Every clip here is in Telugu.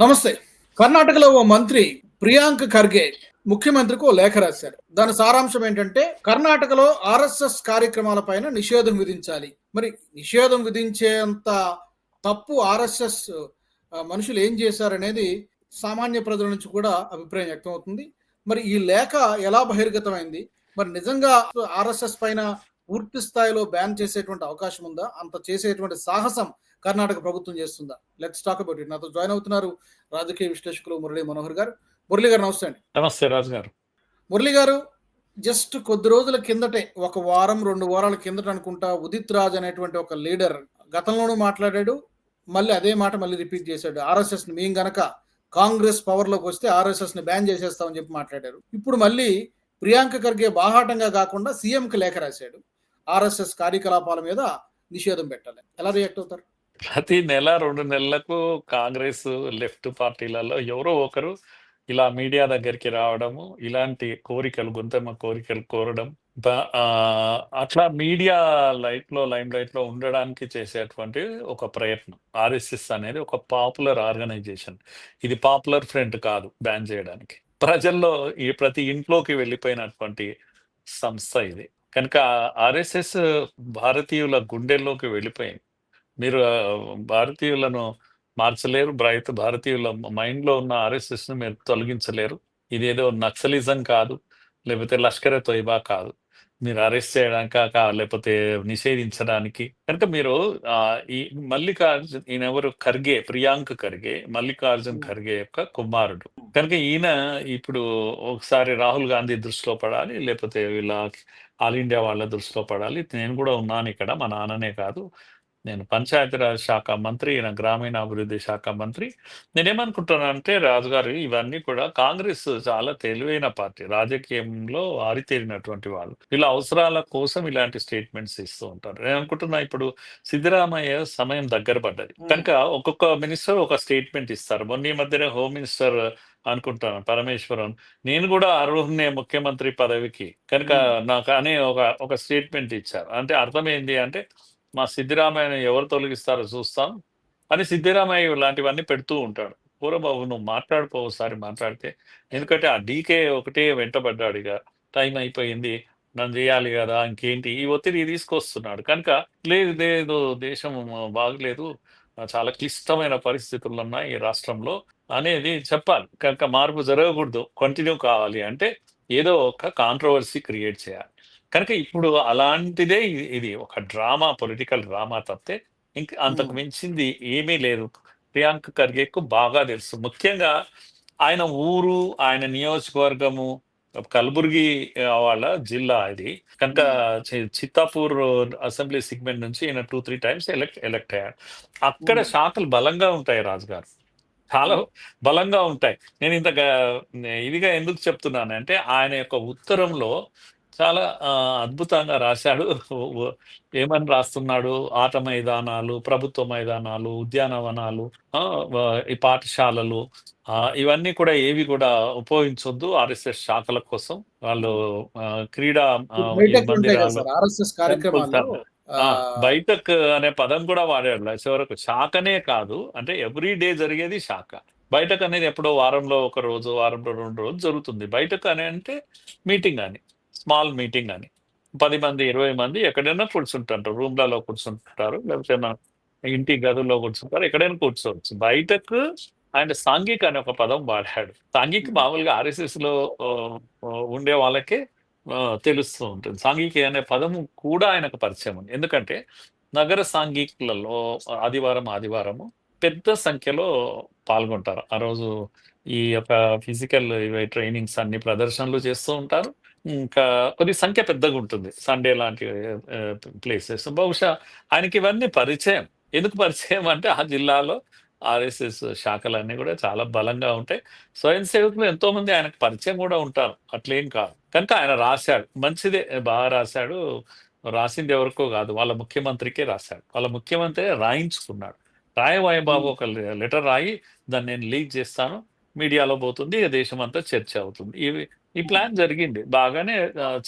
నమస్తే. కర్ణాటకలో ఓ మంత్రి ప్రియాంక్ ఖర్గే ముఖ్యమంత్రికి ఓ లేఖ రాశారు. దాని సారాంశం ఏంటంటే కర్ణాటకలో ఆర్ఎస్ఎస్ కార్యక్రమాలపైన నిషేధం విధించాలి. మరి నిషేధం విధించేంత తప్పు ఆర్ఎస్ఎస్ మనుషులు ఏం చేశారనేది సామాన్య ప్రజల నుంచి కూడా అభిప్రాయం వ్యక్తం అవుతుంది మరి ఈ లేఖ ఎలా బహిర్గతమైంది? మరి నిజంగా ఆర్ఎస్ఎస్ పైన పూర్తి స్థాయిలో బ్యాన్ చేసేటువంటి అవకాశం ఉందా? అంత చేసేటువంటి సాహసం కర్ణాటక ప్రభుత్వం చేస్తుందా? లెట్స్ టాక్ అబౌట్ ఇట్ నాతో జాయిన్ అవుతున్నారు రాజకీయ విశ్లేషకులు మురళీ మనోహర్ గారు. మురళి గారు నమస్తే అండి. నమస్తే రాజు గారు మురళి గారు జస్ట్ కొద్ది రోజుల కిందటే ఒక వారం రెండు వారాల కిందట అనుకుంటా ఉదిత్ రాజ్ అనేటువంటి ఒక లీడర్ గతంలోనూ మాట్లాడాడు మళ్ళీ అదే మాట మళ్ళీ రిపీట్ చేశాడు. ఆర్ఎస్ఎస్ని మేము గనక కాంగ్రెస్ పవర్లోకి వస్తే ఆర్ఎస్ఎస్ని బ్యాన్ చేసేస్తామని చెప్పి మాట్లాడారు. ఇప్పుడు మళ్ళీ ప్రియాంక ఖర్గే బాహాటంగా కాకుండా సీఎం కి లేఖ రాశాడు. ఆర్ఎస్ఎస్ కార్యకలాపాల మీద నిషేధం పెట్టాలి. ఎలా రియాక్ట్ అవుతారు? ప్రతి నెల రెండు నెలలకు కాంగ్రెస్ లెఫ్ట్ పార్టీలలో ఎవరో ఒకరు ఇలా మీడియా దగ్గరికి రావడము ఇలాంటి కోరికలు గొంతెమ్మ కోరికలు కోరడం అట్లా మీడియా లైట్లో లైమ్ లైట్లో ఉండడానికి చేసేటువంటి ఒక ప్రయత్నం. ఆర్ఎస్ఎస్ అనేది ఒక పాపులర్ ఆర్గనైజేషన్. ఇది పాపులర్ ఫ్రంట్ కాదు బ్యాన్ చేయడానికి. ప్రజల్లో ఈ ప్రతి ఇంట్లోకి వెళ్ళిపోయినటువంటి సంస్థ ఇది. కనుక ఆర్ఎస్ఎస్ భారతీయుల గుండెల్లోకి వెళ్ళిపోయింది. మీరు భారతీయులను మార్చలేరు బ్రైత్ భారతీయుల మైండ్లో ఉన్న ఆర్ఎస్ఎస్ను మీరు తొలగించలేరు. ఇదేదో నక్సలిజం కాదు లేకపోతే లష్కరే తొయ్బా కాదు. మీరు అరెస్ట్ చేయడానిక లేకపోతే నిషేధించడానికి. కనుక మీరు ఈ మల్లికార్జున్ ఈయన ఎవరు? ఖర్గే ప్రియాంక్ ఖర్గే మల్లికార్జున్. ఖర్గే యొక్క కుమారుడు. కనుక ఈయన ఇప్పుడు ఒకసారి రాహుల్ గాంధీ దృష్టిలో పడాలి లేకపోతే వీళ్ళ ఆల్ ఇండియా వాళ్ళ దృష్టిలో పడాలి. నేను కూడా ఉన్నాను ఇక్కడ మా నాన్ననే కాదు. నేను పంచాయతీరాజ్ శాఖ మంత్రి ఈయన గ్రామీణాభివృద్ధి శాఖ మంత్రి. నేనేమనుకుంటున్నానంటే రాజుగారు ఇవన్నీ కూడా కాంగ్రెస్ చాలా తెలివైన పార్టీ. రాజకీయంలో ఆరితేరినటువంటి వాళ్ళు. వీళ్ళ అవసరాల కోసం ఇలాంటి స్టేట్మెంట్స్ ఇస్తూ ఉంటారు. నేను అనుకుంటున్నా ఇప్పుడు సిద్ధరామయ్య సమయం దగ్గర పడ్డది. కనుక ఒక్కొక్క మినిస్టర్ ఒక స్టేట్మెంట్ ఇస్తారు. మొన్న ఈ మధ్యనే హోమ్ మినిస్టర్ అనుకుంటాను పరమేశ్వరన్. నేను కూడా అర్హున్నే ముఖ్యమంత్రి పదవికి. కనుక. నాకు అనే ఒక ఒక స్టేట్మెంట్ ఇచ్చారు. అంటే అర్థం ఏంటి అంటే మా సిద్ధిరామయ్యను ఎవరు తొలగిస్తారో చూస్తాం. అని సిద్ధిరామయ్య ఇలాంటివన్నీ పెడుతూ ఉంటాడు. పూరబాబు నువ్వు మాట్లాడుకో ఒకసారి మాట్లాడితే. ఎందుకంటే ఆ డీకే ఒకటే వెంటబడ్డాడు ఇక. టైం అయిపోయింది నన్ను చేయాలి కదా ఇంకేంటి? ఈ ఒత్తిడి తీసుకొస్తున్నాడు. కనుక లేదు లేదు దేశం బాగలేదు. చాలా క్లిష్టమైన పరిస్థితులు ఉన్నాయి ఈ రాష్ట్రంలో అనేది చెప్పాలి. కనుక మార్పు జరగకూడదు. కంటిన్యూ కావాలి అంటే ఏదో ఒక కాంట్రవర్సీ క్రియేట్ చేయాలి. కనుక ఇప్పుడు అలాంటిదే ఇది- ఇది ఒక డ్రామా పొలిటికల్ డ్రామా తప్పితే ఇంక అంతకు. మించింది ఏమీ లేదు. ప్రియాంక్ ఖర్గేకు బాగా తెలుసు. ముఖ్యంగా ఆయన ఊరు ఆయన నియోజకవర్గము కలబుర్గి వాళ్ళ జిల్లా ఇది. కనుక చిత్తాపూర్ అసెంబ్లీ సెగ్మెంట్ నుంచి ఈయన two three times elect elect అయ్యాడు. అక్కడ. శాఖలు బలంగా ఉంటాయి రాజు గారు చాలా బలంగా ఉంటాయి. నేను ఇంత ఇదిగా ఎందుకు చెప్తున్నానంటే ఆయన యొక్క ఉత్తరంలో చాలా అద్భుతంగా రాశాడు. ఏమని రాస్తున్నాడు? ఆట మైదానాలు ప్రభుత్వ మైదానాలు ఉద్యానవనాలు ఆ, వ- ఈ పాఠశాలలు ఇవన్నీ కూడా ఏవి కూడా ఉపయోగించొద్దు ఆర్ఎస్ఎస్ శాఖల కోసం. వాళ్ళు క్రీడా ఈ బయటకు ఉంటాయి కదా మందిరాలు సార్? ఆర్ఎస్ఎస్ కార్యక్రమాల్లో ఆ, బయటక్ అనే పదం కూడా వాడాడు చివరకు. శాఖనే కాదు అంటే ఎవ్రీ డే జరిగేది శాఖ. బయటకు అనేది ఎప్పుడో వారంలో ఒక రోజు వారంలో రెండు రోజు జరుగుతుంది. బయటకు అని అంటే మీటింగ్ అని. స్మాల్ మీటింగ్ అని. పది మంది ఇరవై మంది ఎక్కడైనా కూర్చుంటారు రూమ్లలో కూర్చుంటారు లేకపోతే ఇంటి గదుల్లో కూర్చుంటారు ఎక్కడైనా కూర్చోవచ్చు. బయటకు ఆయన సాంఘిక్ అనే ఒక పదం వాడాడు. సాంఘిక్ Hmm. మామూలుగా ఆర్ఎస్ఎస్లో ఉండే వాళ్ళకే తెలుస్తూ ఉంటుంది. సాంఘిక అనే పదము కూడా ఆయనకు పరిచయం ఉంది. ఎందుకంటే నగర సాంఘికులలో ఆదివారం ఆదివారము పెద్ద సంఖ్యలో పాల్గొంటారు. ఆ రోజు ఈ యొక్క ఫిజికల్ ట్రైనింగ్స్ అన్ని ప్రదర్శనలు చేస్తూ ఉంటారు. ఇంకా కొద్ది సంఖ్య పెద్దగా ఉంటుంది. సండే లాంటి ప్లేసెస్ బహుశా ఆయనకి ఇవన్నీ పరిచయం. ఎందుకు పరిచయం అంటే ఆ జిల్లాలో ఆర్ఎస్ఎస్ శాఖలన్నీ కూడా చాలా బలంగా ఉంటాయి. స్వయం సేవకులు ఎంతోమంది ఆయనకు పరిచయం కూడా ఉంటారు. అట్లేం కాదు. కనుక ఆయన రాశాడు. మంచిదే. బాగా రాశాడు. రాసింది ఎవరికో కాదు. వాళ్ళ ముఖ్యమంత్రికే రాశాడు. వాళ్ళ ముఖ్యమంత్రి రాయించుకున్నాడు. రాయవాయ బాబు ఒక లెటర్ రాయి. దాన్ని నేను లీక్ చేస్తాను. మీడియాలో పోతుంది. దేశమంతా దేశం అంతా చర్చ అవుతుంది. ఇవి ఈ ప్లాన్ జరిగింది. బాగానే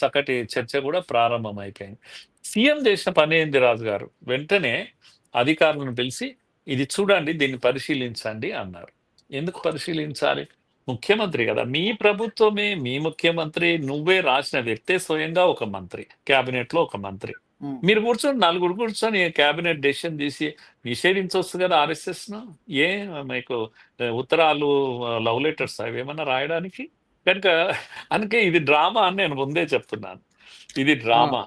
చక్కటి చర్చ కూడా ప్రారంభం అయిపోయింది సీఎం చేసిన పని ఏంది రాజు గారు వెంటనే అధికారులను పిలిచి ఇది చూడండి దీన్ని పరిశీలించండి అన్నారు. ఎందుకు పరిశీలించాలి? ముఖ్యమంత్రి కదా. మీ ప్రభుత్వమే మీ ముఖ్యమంత్రి నువ్వే రాసిన వ్యక్తే స్వయంగా ఒక మంత్రి కేబినెట్లో ఒక మంత్రి. మీరు కూర్చొని నలుగురు కూర్చొని కేబినెట్ డెసిషన్ తీసి నిషేధించవచ్చు కదా ఆర్ఎస్ఎస్ను ఏ మీకు ఉత్తరాలు లవ్ లెటర్స్ అవి ఏమన్నా రాయడానికి? కనుక అందుకే ఇది డ్రామా అని నేను ముందే చెప్తున్నాను. ఇది డ్రామా.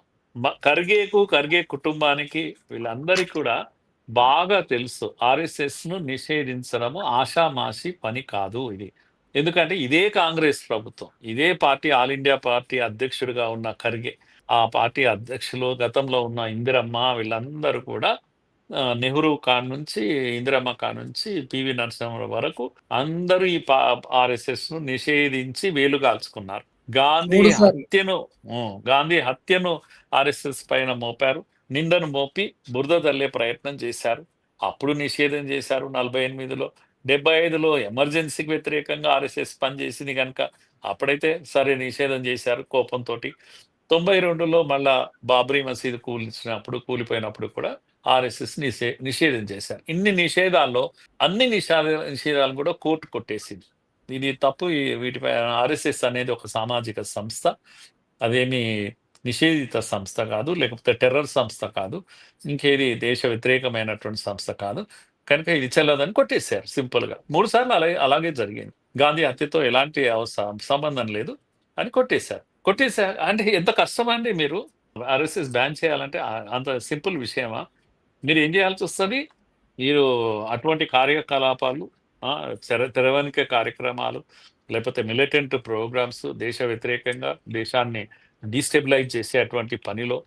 ఖర్గేకు ఖర్గే కుటుంబానికి వీళ్ళందరికీ కూడా బాగా తెలుసు. ఆర్ఎస్ఎస్ను నిషేధించడము ఆషామాషి పని కాదు ఇది. ఎందుకంటే ఇదే కాంగ్రెస్ ప్రభుత్వం. ఇదే పార్టీ ఆల్ ఇండియా పార్టీ అధ్యక్షుడిగా ఉన్న ఖర్గే. ఆ పార్టీ అధ్యక్షులు గతంలో ఉన్న ఇందిరమ్మ వీళ్ళందరూ కూడా ఆ, నెహ్రూ కాన్ నుంచి ఇందిరమ్మ కాన్ నుంచి పివి నరసింహరావు వరకు అందరూ ఈ ఆర్ఎస్ఎస్ను నిషేధించి వేలు కాల్చుకున్నారు. గాంధీ మూడు సార్లు. హత్యను ఉం, గాంధీ హత్యను ఆర్ఎస్ఎస్ పైన మోపారు. నిందను మోపి బురద తల్లే ప్రయత్నం చేశారు. అప్పుడు నిషేధం చేశారు నలభై ఎనిమిదిలో. డెబ్బై ఐదులో ఎమర్జెన్సీకి వ్యతిరేకంగా ఆర్ఎస్ఎస్ పనిచేసింది కనుక అప్పుడైతే సరే నిషేధం చేశారు కోపంతో తొంభై రెండులో మళ్ళా బాబ్రీ మసీదు కూల్చినప్పుడు కూలిపోయినప్పుడు కూడా ఆర్ఎస్ఎస్ నిషే నిషేధం చేశారు. ఇన్ని నిషేధాల్లో అన్ని నిషేధ నిషేధాలు కూడా కోర్టు కొట్టేసింది. ఇది తప్పు. వీటిపై ఆర్ఎస్ఎస్ అనేది ఒక సామాజిక సంస్థ. అదేమి నిషేధిత సంస్థ కాదు లేకపోతే టెర్రర్ సంస్థ కాదు ఇంకేది దేశ వ్యతిరేకమైనటువంటి సంస్థ కాదు. కనుక ఇది చెల్లదని కొట్టేశారు సింపుల్గా. మూడు సార్లు అలాగే అలాగే జరిగింది. గాంధీ హత్యతో ఎలాంటి సంబంధం లేదు అని కొట్టేశారు. కొట్టేశారు అంటే ఎంత కష్టం అండి మీరు? ఆర్ఎస్ఎస్ బ్యాన్ చేయాలంటే అంత సింపుల్ విషయమా? మీరు ఏం చేయాల్సి వస్తుంది? మీరు అటువంటి కార్యకలాపాలు తెర తెరవనిక కార్యక్రమాలు లేకపోతే మిలిటెంట్ ప్రోగ్రామ్స్ దేశ వ్యతిరేకంగా దేశాన్ని డీస్టెబిలైజ్ చేసే అటువంటి పనిలో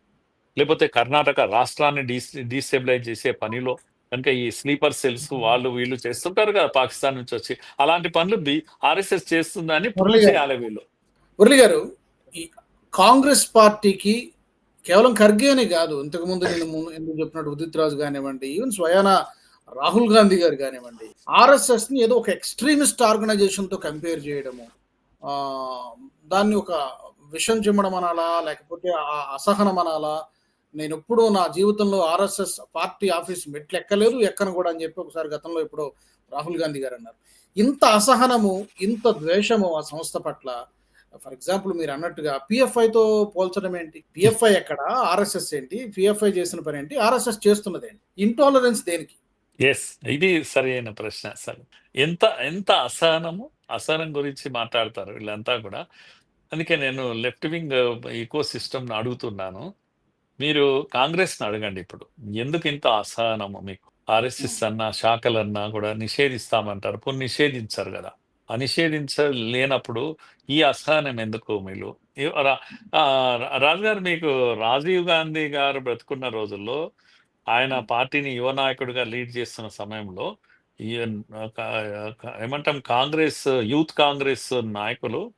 లేకపోతే కర్ణాటక రాష్ట్రాన్ని డీ డీస్టెబిలైజ్ చేసే పనిలో కనుక ఈ స్లీపర్ సెల్స్ వాళ్ళు వీళ్ళు చేస్తుంటారు కదా పాకిస్తాన్ నుంచి వచ్చి. అలాంటి పనులు బి ఆర్ఎస్ఎస్ చేస్తుందని. చేయాలి వీళ్ళు. మురళి గారు కాంగ్రెస్ పార్టీకి కేవలం ఖర్గే అని కాదు. ఇంతకుముందు నేను ఎందుకు చెప్పినట్టు ఉదిత్ రాజు కానివ్వండి ఈవెన్ స్వయాన రాహుల్ గాంధీ గారు కానివ్వండి ఆర్ఎస్ఎస్ని ఏదో ఒక ఎక్స్ట్రీమిస్ట్ ఆర్గనైజేషన్తో కంపేర్ చేయడము దాన్ని ఒక విషం చిమ్మడం అనాలా లేకపోతే ఆ అసహనం అనాలా నేను ఎప్పుడూ నా జీవితంలో ఆర్ఎస్ఎస్ పార్టీ ఆఫీస్ మెట్లు ఎక్కలేదు ఎక్కను కూడా అని చెప్పి ఒకసారి గతంలో ఇప్పుడు రాహుల్ గాంధీ గారు అన్నారు. ఇంత అసహనము ఇంత ద్వేషము ఆ సంస్థ పట్ల ఫర్ ఎగ్జాంపుల్ మీరు అన్నట్టుగా పిఎఫ్ఐతో పోల్చడం ఏంటి? పిఎఫ్ఐ ఎక్కడ? ఆర్ఎస్ఎస్ ఏంటి? పిఎఫ్ఐ చేసిన పని ఏంటి? ఆర్ఎస్ఎస్ చేస్తున్నది ఏంటి? ఇంటాలరెన్స్ దేనికి? ఎస్ ఇది సరైన ప్రశ్న అసలు. ఎంత ఎంత అసహనము అసహనం గురించి మాట్లాడతారు వీళ్ళంతా కూడా. అందుకే నేను లెఫ్ట్ వింగ్ ఈకో సిస్టమ్ను అడుగుతున్నాను. మీరు కాంగ్రెస్ని అడగండి ఇప్పుడు. ఎందుకు ఇంత అసహనము మీకు? ఆర్ఎస్ఎస్ అన్నా శాఖలన్నా కూడా నిషేధిస్తామంటారు. పోనీ నిషేధించారు కదా. నిషేధించలేనప్పుడు ఈ అసహనం ఎందుకు మీరు ఏ- రా- ఆ, రాజు గారు మీకు రాజీవ్ గాంధీ గారు బ్రతుకున్న రోజుల్లో ఆయన పార్టీని యువ నాయకుడిగా లీడ్ చేస్తున్న సమయంలో ఈ క- క- ఏమంటాం కాంగ్రెస్ యూత్ కాంగ్రెస్ నాయకులు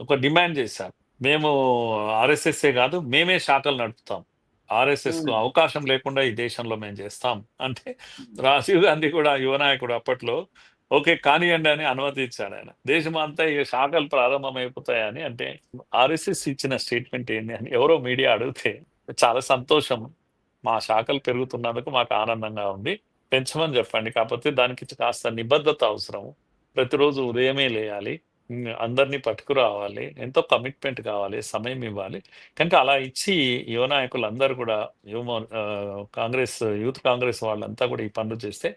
ఒక డిమాండ్ చేశారు. మేము ఆర్ఎస్ఎస్ఏ కాదు మేమే శాఖలు నడుపుతాం. ఆర్ఎస్ఎస్కు. అవకాశం లేకుండా ఈ దేశంలో మేము చేస్తాం. అంటే రాజీవ్ గాంధీ కూడా యువ నాయకుడు అప్పట్లో ఓకే కానివ్వండి అని అనుమతించాడు ఆయన. దేశం అంతా ఈ శాఖలు ప్రారంభమైపోతాయని అంటే ఆర్ఎస్ఎస్ ఇచ్చిన స్టేట్మెంట్ ఏంది అని ఎవరో మీడియా అడిగితే చాలా సంతోషం. మా శాఖలు పెరుగుతున్నందుకు మాకు ఆనందంగా ఉంది. పెంచమని చెప్పండి. కాకపోతే దానికి కాస్త నిబద్ధత అవసరం. ప్రతిరోజు ఉదయమే లేయాలి. అందరినీ పట్టుకురావాలి. ఎంతో కమిట్మెంట్ కావాలి సమయం ఇవ్వాలి. కనుక అలా ఇచ్చి యువ నాయకులు అందరూ కూడా యువ కాంగ్రెస్ యూత్ కాంగ్రెస్ వాళ్ళంతా కూడా ఈ పనులు చేస్తే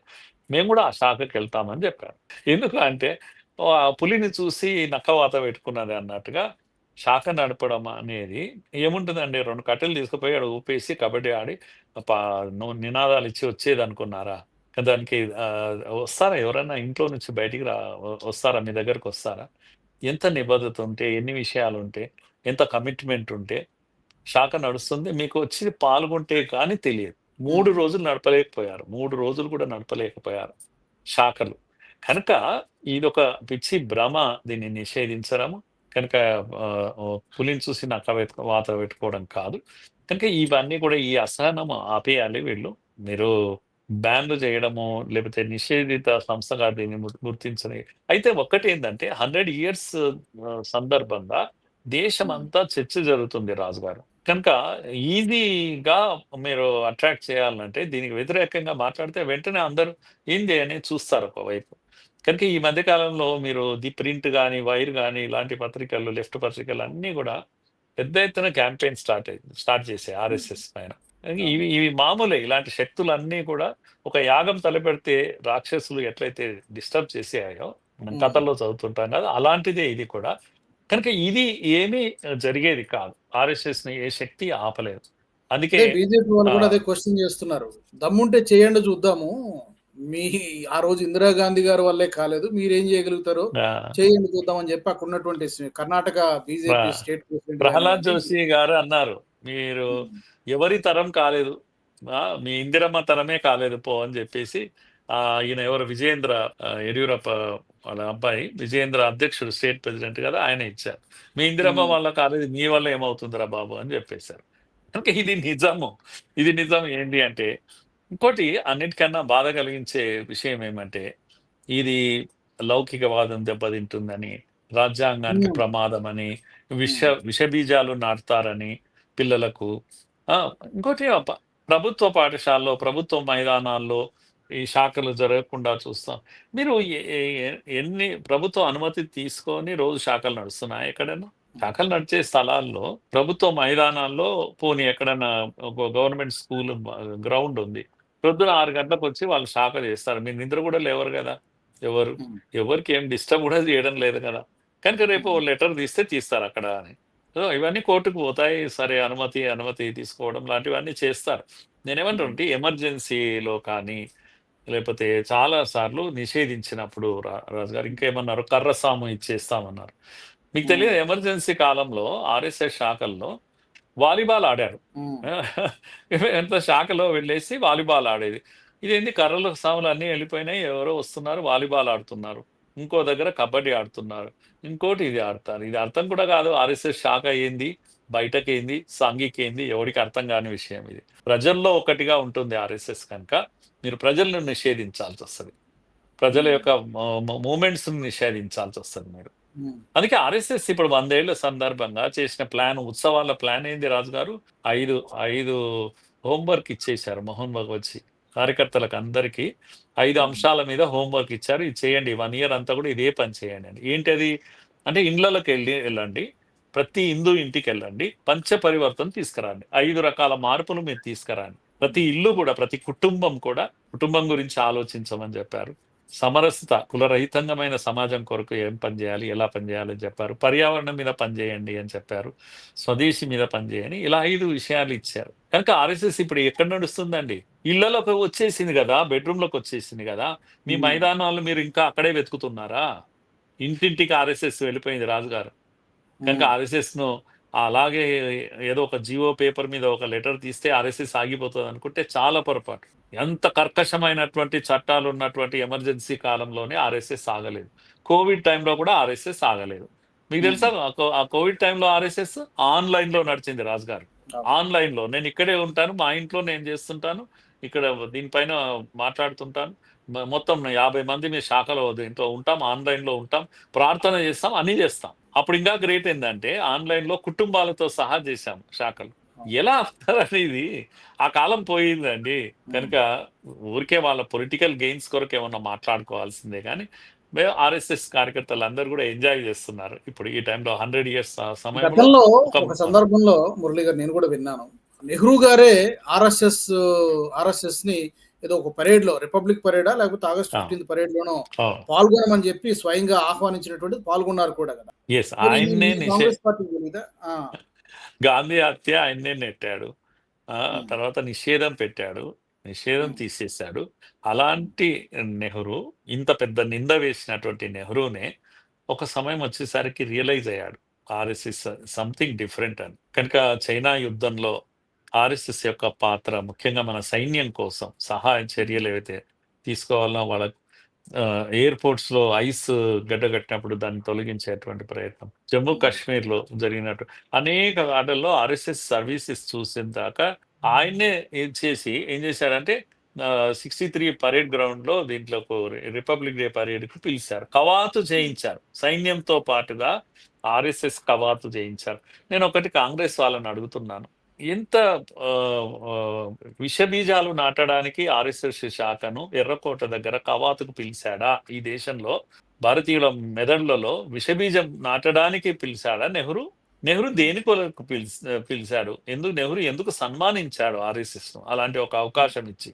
మేము కూడా ఆ శాఖకి వెళ్తామని చెప్పారు. ఎందుకు అంటే ఆ పులిని చూసి నక్కవాత పెట్టుకున్నది అన్నట్టుగా శాఖ నడపడం అనేది ఏముంటుందండి? రెండు కట్టెలు తీసుకుపోయి ఆడ ఊపేసి కబడ్డీ ఆడి పా- నినాదాలు ఇచ్చి వచ్చేది అనుకున్నారా? దానికి వస్తారా ఎవరైనా? ఇంట్లో నుంచి బయటికి రా వస్తారా? మీ దగ్గరకు వస్తారా? ఎంత నిబద్ధత ఉంటే ఎన్ని విషయాలు ఉంటే ఎంత కమిట్మెంట్ ఉంటే శాఖ నడుస్తుంది. మీకు వచ్చి పాల్గొంటే కానీ తెలియదు. మూడు రోజులు నడపలేకపోయారు. మూడు రోజులు కూడా నడపలేకపోయారు శాఖలు. కనుక ఇదొక పిచ్చి భ్రమ దీన్ని నిషేధించడము. కనుక పులిని చూసి నక్క వెతుక వాత పెట్టుకోవడం కాదు. కనుక ఇవన్నీ కూడా ఈ అసహనం ఆపేయాలి వీళ్ళు. మీరు బ్యాన్లు చేయడము లేకపోతే నిషేధిత సంస్థగా దీన్ని గుర్తించని. అయితే ఒక్కటి ఏంటంటే హండ్రెడ్ ఇయర్స్ సందర్భంగా దేశం అంతా చర్చ జరుగుతుంది రాజుగారు. కనుక ఈజీగా మీరు అట్రాక్ట్ చేయాలంటే దీనికి వ్యతిరేకంగా మాట్లాడితే వెంటనే అందరూ ఏంది అని చూస్తారు ఒకవైపు కనుక ఈ మధ్య కాలంలో మీరు ది ప్రింట్ గాని, వైర్ గాని ఇలాంటి పత్రికలు, లెఫ్ట్ పత్రికలు అన్నీ గూడా పెద్ద ఎత్తున క్యాంపెయిన్ స్టార్ట్ అయింది. స్టార్ట్ చేశాయి ఆర్ఎస్ఎస్ పైన. ఇవి ఇవి మామూలే ఇలాంటి శక్తులన్నీ కూడా ఒక యాగం తలపెడితే రాక్షసులు ఎట్లయితే డిస్టర్బ్ చేసాయో మనం హ్మ్. కథల్లో చదువుతుంటాం కదా! అలాంటిదే ఇది కూడా. కనుక ఇది ఏమీ జరిగేది కాదు. ఆర్ఎస్ఎస్‌ని ఏ శక్తి ఆపలేదు. అందుకే అదే బీజేపీ వాళ్ళు! కూడా అదే క్వెషన్ చేస్తున్నారు. దమ్ముంటే చేయండి చూద్దాము. మీ ఆ రోజు ఇందిరాగాంధీ గారి వల్లే కాలేదు. మీరేం చేయగలుగుతారో! చేయండి చూద్దాం అని చెప్పి అక్కడ ఉన్నటువంటి కర్ణాటక బీజేపీ స్టేట్ ప్రహ్లాద్ జోషి గారు అన్నారు. మీరు. ఎవరి తరం కాలేదు. మీ ఇందిరమ్మ తరమే కాలేదు పో అని చెప్పేసి ఈయన ఎవరు విజయేంద్ర యడ్యూరప్ప వాళ్ళ అబ్బాయి విజయేంద్ర అధ్యక్షుడు స్టేట్ ప్రెసిడెంట్ కదా! ఆయన ఇచ్చారు. మీ ఇందిరమ్మ. వల్ల కాలేదు. మీ వల్ల ఏమవుతుందిరా బాబు అని చెప్పేసారు. కనుక ఇది నిజము. ఇది నిజం ఏంటి అంటే ఇంకోటి అన్నిటికన్నా బాధ కలిగించే విషయం ఏమంటే ఇది లౌకికవాదం దెబ్బతింటుందని, రాజ్యాంగానికి హ్మ్. ప్రమాదమని, విష. విషబీజాలు నాటుతారని పిల్లలకు. ఇంకోటి ప్రభుత్వ పాఠశాలలో, ప్రభుత్వ మైదానాల్లో ఈ శాఖలు జరగకుండా చూస్తాం. మీరు ఎన్ని ప్రభుత్వ అనుమతి తీసుకొని రోజు శాఖలు నడుస్తున్నాయా ఎక్కడైనా? శాఖలు నడిచే స్థలాల్లో ప్రభుత్వ మైదానాల్లో పోనీ ఎక్కడన్నా ఒక గవర్నమెంట్ స్కూల్ మ గ్రౌండ్ ఉంది. ప్రొద్దున 6 గంటలకొచ్చి వాళ్ళు శాఖ చేస్తారు. మీరు నిద్ర కూడా లేవరు గదా! ఎవరు? ఎవరికీ ఏం డిస్టర్బ్ కూడా చేయడం లేదు కదా! కనుక రేపు. లెటర్ తీస్తే తీస్తారక్కడ అని. సో, ఇవన్నీ కోర్టుకు పోతాయి. సరే అనుమతి, అనుమతి తీసుకోవడం లాంటివన్నీ చేస్తారు. హ్మ్. నేనేమంటానంటే ఎమర్జెన్సీలో కానీ, లేపోతే చాలా సార్లు నిషేధించినప్పుడు రా రాజుగారు ఇంకేమన్నారు కర్రసాము ఇచ్చేస్తామన్నారు. మీకు. తెలియదా ఎమర్జెన్సీ కాలంలో ఆర్ఎస్ఎస్ శాఖల్లో వాలీబాల్ ఆడారు. ఎంత శాఖలో వెళ్ళేసి వాలీబాల్ ఆడేది. ఇదేంది కర్రలు, సాములు అన్నీ వెళ్ళిపోయినాయి. ఎవరో వస్తున్నారు వాలీబాల్ ఆడుతున్నారు. ఇంకో దగ్గర కబడ్డీ ఆడుతున్నారు. ఇంకోటి ఇది ఆడతారు. ఇది అర్థం కూడా కాదు. ఆర్ఎస్ఎస్ శాఖ ఏంది? బయటకేంది? సాంఘికేంది? ఎవరికీ అర్థం కాని విషయం ఇది. ప్రజల్లో ఒకటిగా ఉంటుంది ఆర్ఎస్ఎస్ కనుక మీరు ప్రజలను నిషేధించాల్సొస్తది. ప్రజల హ్మ్. యొక్క మూ మూ మూవ్‌మెంట్స్‌ని నిషేధించాల్సొస్తది మీరు. హ్మ్. అందుకే ఆర్ఎస్ఎస్ ఇప్పుడు 100 ఏళ్ళ సందర్భంగా చేసిన ప్లాన్ ఉత్సవాల ప్లాన్ ఏంది రాజుగారు? 5, 5 హోంవర్క్ ఇచ్చేశారు మోహన్ భగవత్‌జీ. కార్యకర్తలకు అందరికీ 5 హ్మ్. అంశాల మీద హోంవర్క్ ఇచ్చారు. ఇది చేయండి. 1 ఇయర్ అంతా కూడా ఇదే పని చేయండి అని. ఏంటది? అంటే ఇండ్లలోకెళ్ళి ఎళ్ళండి. ప్రతి హిందూ ఇంటికెళ్ళండి. పంచ పరివర్తన తీసుకురండి. 5 రకాల మార్పులు మీరు తీసుకురండి. ప్రతి ఇల్లు కూడా, ప్రతి కుటుంబం కూడా కుటుంబం గురించి ఆలోచించమని చెప్పారు. సమరసత, కులరహితంగమైన సమాజం కొరకు ఏం పని చేయాలి? ఎలా పని చేయాలి అని చెప్పారు. పర్యావరణం మీద పని చేయండి అని చెప్పారు. స్వదేశీ మీద పని చేయని ఇలా 5 విషయాలు ఇచ్చారు. కనుక ఆర్ఎస్ఎస్ ఇప్పుడు ఎక్కడ నడుస్తుందండి? ఇళ్ళలోకి వచ్చేసింది గదా! బెడ్‌రూమ్‌లోకి వచ్చేసింది గదా! మీ. మైదానాలు మీరు ఇంకా అక్కడే వెతుకుతున్నారా? ఇంటింటికి ఆర్ఎస్ఎస్ వెళ్ళిపోయింది రాజుగారు. కనుక. ఆర్ఎస్ఎస్‌ను అలాగే ఏదో ఒక జీవో పేపర్ మీద ఒక లెటర్ తీస్తే ఆర్ఎస్ఎస్ ఆగిపోతదనుకుంటే చాలా పొరపాటు. ఎంత కర్కశమైనటువంటి చట్టాలు ఉన్నటువంటి ఎమర్జెన్సీ కాలంలోనే ఆర్ఎస్ఎస్ ఆగలేదు. కోవిడ్ టైంలో కూడా ఆర్ఎస్ఎస్ ఆగలేదు. మీకు తెలుసా. ఆ కోవిడ్ టైంలో ఆర్ఎస్ఎస్ ఆన్‌లైన్‌లో నడిచింది రాజుగారు. ఆన్‌లైన్‌లో నేను ఇక్కడే ఉంటాను. మా ఇంట్లో నేను చేస్తుంటాను. ఇక్కడ దీనిపైన మాట్లాడుతుంటాను. మొత్తం 50 మంది మీ శాఖలో దీంట్లో ఉంటాం. ఆన్‌లైన్‌లో ఉంటాం. ప్రార్థన చేస్తాం. అన్నీ చేస్తాం. అప్పుడు ఇంకా గ్రేట్ ఏందంటే ఆన్‌లైన్‌లో కుటుంబాలతో సహా చేశాం శాఖలు. ఎలా ఇది? ఆ కాలం పోయిందండి. కనుక. ఊరికే వాళ్ళ పొలిటికల్ గెయిన్స్ కొరకు ఏమన్నా మాట్లాడుకోవాల్సిందే గానీ, మే ఆర్ఎస్ఎస్ కార్యకర్తలందరూ కూడా ఎంజాయ్ చేస్తున్నారు. ఇప్పుడు ఈ టైంలో 100 ఇయర్స్ సమయంలో ఒక సందర్భంలో మురళి గారు నేను కూడా విన్నాను. నెహ్రూ గారే ఆర్ఎస్ఎస్ ఆర్ఎస్ఎస్‌ని ఏదో ఒక పరేడ్‌లో రిపబ్లిక్ పరేడా? లేకపోతే ఆగస్ట్! 15 పరేడ్‌లోనో అవును. పాల్గొనమని చెప్పి స్వయంగా ఆహ్వానించినటువంటిది పాల్గొన్నారు కూడా కదా! గాంధీ హత్య ఆయన్నే నెట్టాడు. తర్వాత నిషేధం పెట్టాడు. నిషేధం. తీసేశాడు. అలాంటి నెహ్రూ ఇంత పెద్ద నింద వేసినటువంటి నెహ్రూనే ఒక సమయం వచ్చేసరికి రియలైజ్ అయ్యాడు. ఆర్ఎస్ఎస్ సంథింగ్ డిఫరెంట్ అని. కనుక చైనా యుద్ధంలో ఆర్ఎస్ఎస్ యొక్క పాత్ర ముఖ్యంగా మన సైన్యం కోసం సహాయ చర్యలు ఏవైతే తీసుకోవాలన్నా వాళ్ళ ఎయిర్‌పోర్ట్స్‌లో ఐస్ గడ్డగట్టినప్పుడు దాన్ని తొలగించేటువంటి ప్రయత్నం. జమ్మూ కాశ్మీర్‌లో జరిగినట్టు అనేక ఆటల్లో ఆర్ఎస్ఎస్ సర్వీసెస్ చూసిన దాకా ఆయన్నే ఏం చేసి ఏం చేశాడంటే సిక్స్టీ త్రీ పరేడ్ గ్రౌండ్‌లో దీంట్లో రిపబ్లిక్ డే పరేడ్‌కి పిలిచారు. కవాతు చేయించారు. సైన్యంతో పాటుగా ఆర్ఎస్ఎస్ కవాతు చేయించారు. నేను ఒకటి కాంగ్రెస్ వాళ్ళని అడుగుతున్నాను. ఆ, విషబీజాలు నాటడానికి ఆర్ఎస్ఎస్ శాఖను ఎర్రకోట దగ్గర కవాతుకు పిలిచాడా? ఈ దేశంలో భారతీయుల మెదళ్ళలో విషబీజం నాటడానికి పిలిచాడా నెహ్రూ? నెహ్రూ దేని కొరకు పిలిచి పిలిచాడు? ఎందుకు నెహ్రూ ఎందుకు సన్మానించాడు ఆర్ఎస్ఎస్ను అలాంటి ఒక అవకాశం ఇచ్చి.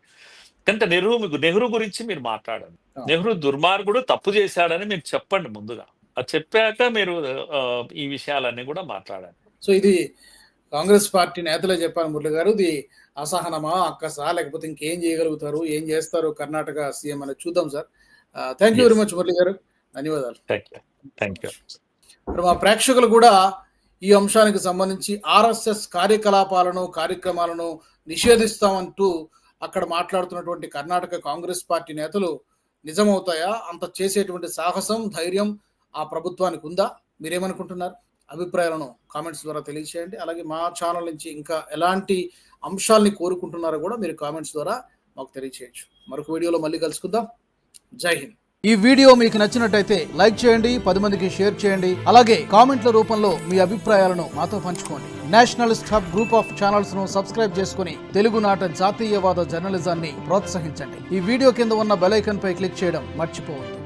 కనుక నెహ్రూ మీకు నెహ్రూ గురించి మీరు మాట్లాడండి. నెహ్రూ దుర్మార్గుడు తప్పు చేశాడని మీరు చెప్పండి ముందుగా. అది చెప్పాక మీరు ఈ విషయాలన్నీ కూడా మాట్లాడండి. సో ఇది కాంగ్రెస్ పార్టీ నేతలే చెప్పారు మురళి గారు ఇది అసహనమా అక్కసా లేకపోతే ఇంకేం చేయగలుగుతారు ఏం చేస్తారు కర్ణాటక సీఎం అనేది చూద్దాం sir. Thank you very much Murali గారు. ధన్యవాదాలు. థ్యాంక్ యూ మరి మా ప్రేక్షకులు కూడా ఈ అంశానికి సంబంధించి ఆర్ఎస్ఎస్ కార్యకలాపాలను కార్యక్రమాలను నిషేధిస్తామంటూ అక్కడ మాట్లాడుతున్నటువంటి కర్ణాటక కాంగ్రెస్ పార్టీ నేతలు నిజమవుతాయా? అంత చేసేటువంటి సాహసం ధైర్యం ఆ ప్రభుత్వానికి ఉందా? మీరేమనుకుంటున్నారు? అభిప్రాయాలను కామెంట్స్ ద్వారా తెలియజేయండి. అలాగే మా ఛానల్ నుంచి ఇంకా ఎలాంటి అంశాలని కోరుకుంటున్నారో కూడా మీరు కామెంట్స్ ద్వారా మాకు తెలియచేయచ్చు మరొక వీడియోలో మళ్ళీ కలుసుకుందాం. జై హింద్. ఈ వీడియో మీకు నచ్చినట్టయితే లైక్ చేయండి పది మందికి షేర్ చేయండి. అలాగే కామెంట్ల రూపంలో మీ అభిప్రాయాలను మాతో పంచుకోండి. నేషనల్ హబ్ గ్రూప్ ఆఫ్ ఛానల్స్ను సబ్స్క్రైబ్ చేసుకుని తెలుగునాట జాతీయవాద జర్నలిజాన్ని ప్రోత్సహించండి. ఈ వీడియో కింద ఉన్న బెల్ పై క్లిక్ చేయడం మర్చిపోవద్దు.